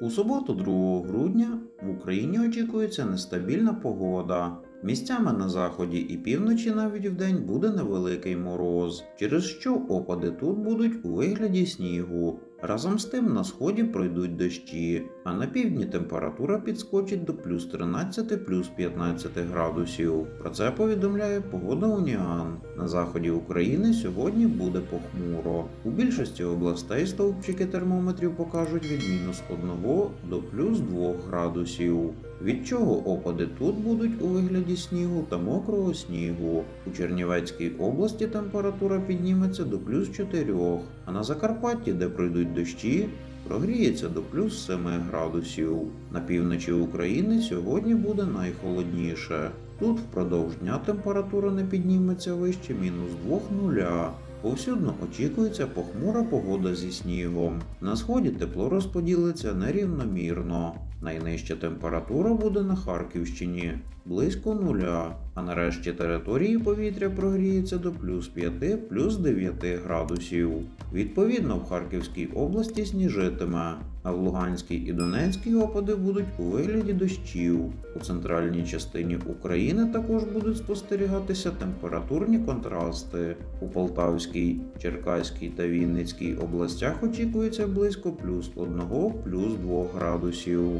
У суботу 2 грудня в Україні очікується нестабільна погода. Місцями на заході і півночі навіть вдень буде невеликий мороз, через що опади тут будуть у вигляді снігу. Разом з тим на сході пройдуть дощі, а на півдні температура підскочить до плюс 13 плюс 15 градусів. Про це повідомляє погода Уніан. На заході України сьогодні буде похмуро. У більшості областей стовпчики термометрів покажуть від мінус 1 до плюс 2 градусів. Від чого опади тут будуть у вигляді снігу та мокрого снігу. У Чернівецькій області температура підніметься до плюс 4, а на Закарпатті, де пройдуть дощі, прогріється до плюс 7 градусів. На півночі України сьогодні буде найхолодніше. Тут впродовж дня температура не підніметься вище мінус 2 нуля. Повсюдно очікується похмура погода зі снігом. На сході тепло розподілиться нерівномірно. Найнижча температура буде на Харківщині близько нуля, а на решті території повітря прогріється до плюс 5 плюс 9 градусів. Відповідно, в Харківській області сніжитиме, а в Луганській і Донецькій опади будуть у вигляді дощів. У центральній частині України також будуть спостерігатися температурні контрасти. У Полтавській, Черкаській та Вінницькій областях очікується близько плюс 1 плюс 2 градусів.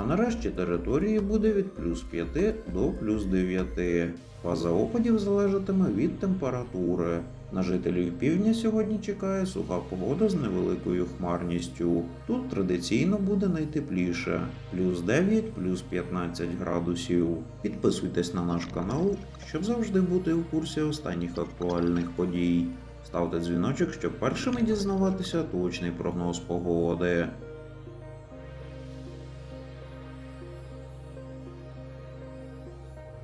А нарешті території буде від плюс 5 до плюс 9. Фаза опадів залежатиме від температури. На жителів півдня сьогодні чекає суха погода з невеликою хмарністю. Тут традиційно буде найтепліше плюс 9, плюс 15 градусів. Підписуйтесь на наш канал, щоб завжди бути у курсі останніх актуальних подій. Ставте дзвіночок, щоб першими дізнаватися точний прогноз погоди.